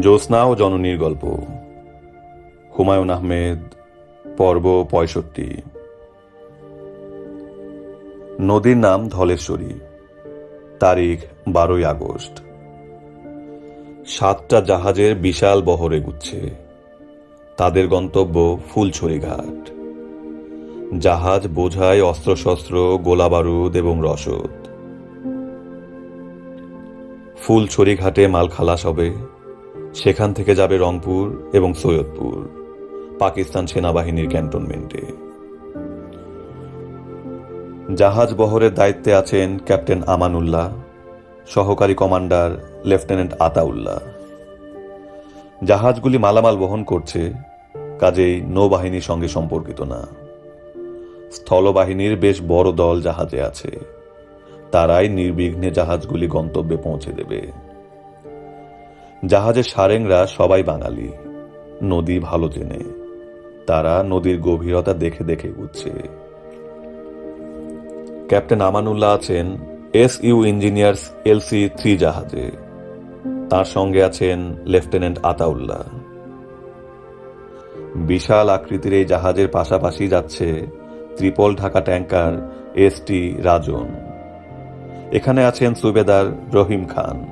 জ্যোৎস্না ও জননীর গল্প। হুমায়ুন আহমেদ পর্ব পঁয়ষট্টি। নদীর নাম ধলেশ্বরী। তারিখ বারোই আগস্ট। সাতটা জাহাজের বিশাল বহরে গুচ্ছে। তাদের গন্তব্য ফুলছড়ি ঘাট জাহাজ বোঝায় অস্ত্রশস্ত্র, গোলাবারুদ এবং রসদ। ফুলছড়ি ঘাটে মাল খালাস হবে। সেখান থেকে যাবে রংপুর এবং সৈয়দপুর, পাকিস্তান সেনাবাহিনীর ক্যান্টনমেন্টে। জাহাজ বহরের দায়িত্বে আছেন ক্যাপ্টেন আমানুল্লাহ, সহকারী কমান্ডার লেফটেন্যান্ট আতাউল্লাহ। জাহাজগুলি মালামাল বহন করছে, কাজেই নৌবাহিনীর সঙ্গে সম্পর্কিত না। স্থলবাহিনীর বেশ বড় দল জাহাজে আছে। তারাই নির্বিঘ্নে জাহাজগুলি গন্তব্যে পৌঁছে দেবে। জাহাজের সারেংরা সবাই বাঙালি। নদী ভালো চেনে তারা নদীর গভীরতা দেখে দেখে উঠছে। ক্যাপ্টেন আমানুল্লাহ আছেন S U engineers LC three জাহাজে তার সঙ্গে আছেন লেফটেন্যান্ট আতাউল্লাহ। বিশাল আকৃতির এই জাহাজের পাশাপাশি যাচ্ছে ত্রিপল Dhaka tanker S T Rajan. এখানে আছেন সুবেদার রহিম খান।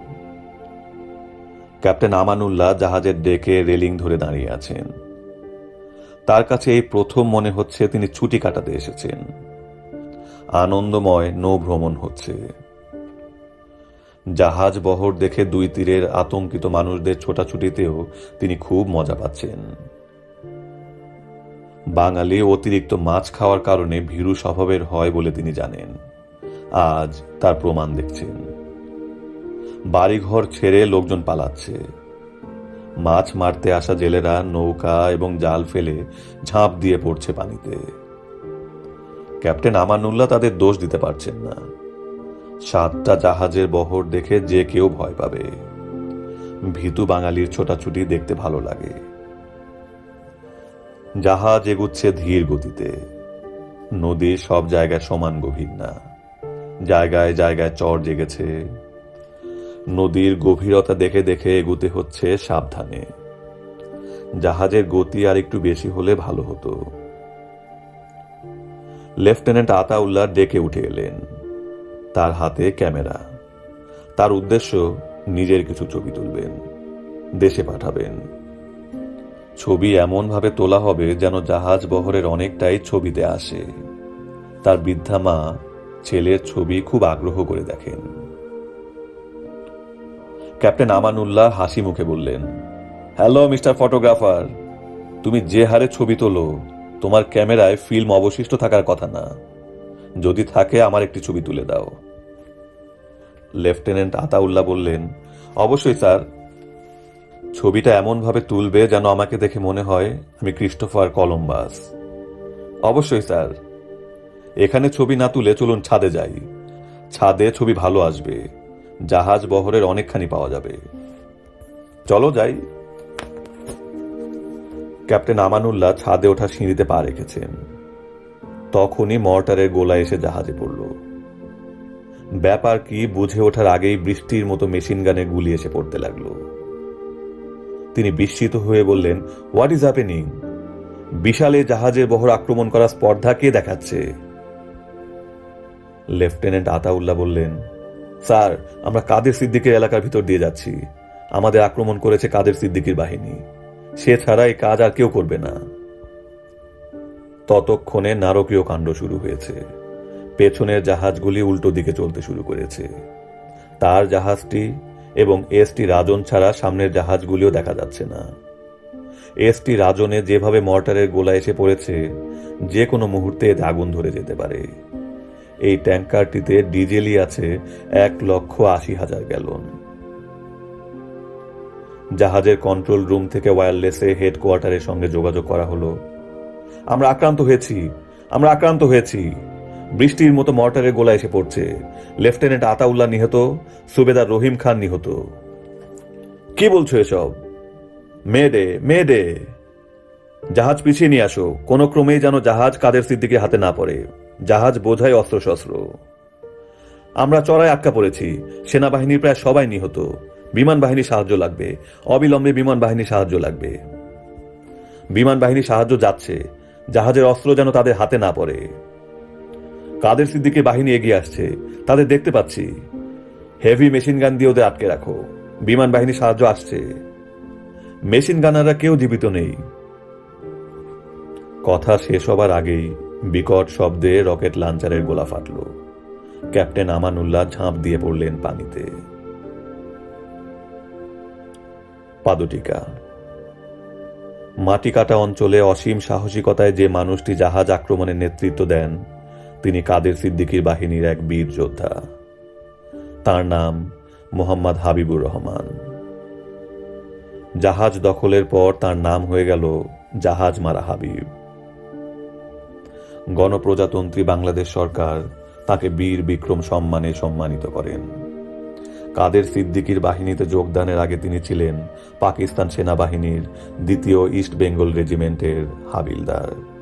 ক্যাপ্টেন আমানুল্লাহ জাহাজের ডেকে রেলিং ধরে দাঁড়িয়ে আছেন। তার কাছে এই প্রথম মনে হচ্ছে তিনি ছুটি কাটাতে এসেছেন। আনন্দময় নৌ ভ্রমণ হচ্ছে। জাহাজ বহর দেখে দুই তীরের আতঙ্কিত মানুষদের ছোটাছুটিতেও তিনি খুব মজা পাচ্ছেন। বাঙালি অতিরিক্ত মাছ খাওয়ার কারণে ভীরু স্বভাবের হয় বলে তিনি জানেন। আজ তার প্রমাণ দেখছেন। বাড়িঘর ছেড়ে লোকজন পালাচ্ছে। মাছ মারতে আসা জেলেরা নৌকা এবং জাল ফেলে ঝাঁপ দিয়ে পড়ছে পানিতে। ক্যাপ্টেন আমানুল্লাহ তাদের দোষ দিতে পারছেন না। সাতটা জাহাজের বহর দেখে যে কেউ ভয় পাবে। ভীতু বাঙালির ছোটাছুটি দেখতে ভালো লাগে। জাহাজ এগুচ্ছে ধীর গতিতে। নদী সব জায়গায় সমান গভীর না। জায়গায় জায়গায় চর জেগেছে। নদীর গভীরতা দেখে দেখে এগুতে হচ্ছে সাবধানে। জাহাজের গতি আর একটু বেশি হলে ভালো হতো। লেফটেন্যান্ট আতাউল্লাহ ডেকে উঠে এলেন। তার হাতে ক্যামেরা। তার উদ্দেশ্য নিজের কিছু ছবি তুলবেন, দেশে পাঠাবেন। ছবি এমনভাবে তোলা হবে যেন জাহাজ বহরের অনেকটাই ছবিতে আসে। তার বৃদ্ধা মা ছেলের ছবি খুব আগ্রহ করে দেখেন। ক্যাপ্টেন আমানুল্লাহ হাসি মুখে বললেন, হ্যালো, মিস্টার ফটোগ্রাফার, তুমি যে হারে ছবি তোলো তোমার ক্যামেরায় ফিল্ম অবশিষ্ট থাকার কথা না। যদি থাকে, আমার একটি ছবি তুলে দাও। লেফটেন্যান্ট আতাউল্লাহ বললেন, অবশ্যই, স্যার। ছবিটা এমনভাবে তুলবে যেন আমাকে দেখে মনে হয় আমি ক্রিস্টোফার কলম্বাস। অবশ্যই, স্যার। এখানে ছবি না তুলে চলুন ছাদে যাই। ছাদে ছবি ভালো আসবে। জাহাজ বহরের অনেকখানি পাওয়া যাবে। চলো যাই। ক্যাপ্টেন আমানুল্লাহ ছাদে ওঠা সিঁড়িতে পা রেখেছেন। তখনই মর্টারের গোলা এসে জাহাজে পড়ল। ব্যাপার কি বুঝে ওঠার আগেই বৃষ্টির মতো মেশিন গানে গুলি এসে পড়তে লাগল। তিনি বিস্মিত হয়ে বললেন হোয়াট ইজ হ্যাপেনিং বিশালে জাহাজের বহর আক্রমণ করা স্পর্ধা কে দেখাচ্ছে? লেফটেন্যান্ট আতাউল্লাহ বললেন স্যার আমরা কাদের সিদ্দিকের এলাকার ভিতর দিয়ে যাচ্ছি? আমাদের আক্রমণ করেছে কাদের সিদ্দিকির বাহিনী? সে ছাড়া এই কাজ আর কেউ করবে না। ততক্ষণে নারকীয় কাণ্ড শুরু হয়েছে। পেছনের জাহাজগুলি উল্টো দিকে চলতে শুরু করেছে। তার জাহাজটি এবং এসটি রাজন ছাড়া সামনের জাহাজগুলিও দেখা যাচ্ছে না। এসটি রাজনে যেভাবে মর্টারের গোলা এসে পড়েছে, যে কোনো মুহূর্তে এতে আগুন ধরে যেতে পারে। এই ট্যাঙ্কারটিতে ডিজেলই আছে এক লক্ষ আশি হাজার গ্যালন। জাহাজের কন্ট্রোল রুম থেকে ওয়্যারলেসে হেডকোয়ার্টারের সঙ্গে যোগাযোগ করা হলো। আমরা আক্রান্ত হয়েছি, আমরা আক্রান্ত হয়েছি। বৃষ্টির মতো মর্টারের গোলা এসে পড়ছে। লেফটেন্যান্ট আতাউল্লাহ নিহত, সুবেদার রহিম খান নিহত। কি বলছো এসব? মেয়েডে মেয়েডে জাহাজ পিছিয়ে নিয়ে আসো। কোনো ক্রমেই যেন জাহাজ কাদের সিদ্দিকে হাতে না পড়ে। জাহাজ বোঝায় অস্ত্রশস্ত্র। আমরা চড়ায় আটকা পড়েছি। সেনাবাহিনীর প্রায় সবাই নিহত। বিমান বাহিনী সাহায্য লাগবে। অবিলম্বে বিমান বাহিনী সাহায্য লাগবে। বিমান বাহিনী সাহায্য যাচ্ছে। জাহাজের অস্ত্র যেন তাদের হাতে না পড়ে। কাদের সিদ্দিকে বাহিনী এগিয়ে আসছে, তাদের দেখতে পাচ্ছি। হেভি মেশিন গান দিয়ে ওদের আটকে রাখো। বিমান বাহিনী সাহায্য আসছে। মেশিন গানাররা কেউ জীবিত নেই। কথা শেষ হবার আগেই বিকট শব্দে রকেট লাঞ্চারের গোলা ফাটল। ক্যাপ্টেন আমানুল্লাহ ঝাঁপ দিয়ে পড়লেন পানিতে। পাদটিকা। মাটি কাটা অঞ্চলে অসীম সাহসিকতায় যে মানুষটি জাহাজ আক্রমণের নেতৃত্ব দেন, তিনি কাদের সিদ্দিকীর বাহিনীর এক বীর যোদ্ধা। তার নাম মোহাম্মদ হাবিবুর রহমান। জাহাজ দখলের পর তার নাম হয়ে গেল জাহাজ মারা হাবিব। গণপ্রজাতন্ত্রী বাংলাদেশ সরকার তাকে বীর বিক্রম সম্মানে সম্মানিত করেন। কাদের সিদ্দিকির বাহিনীতে যোগদানের আগে তিনি ছিলেন পাকিস্তান সেনাবাহিনীর দ্বিতীয় ইস্ট বেঙ্গল রেজিমেন্টের হাবিলদার।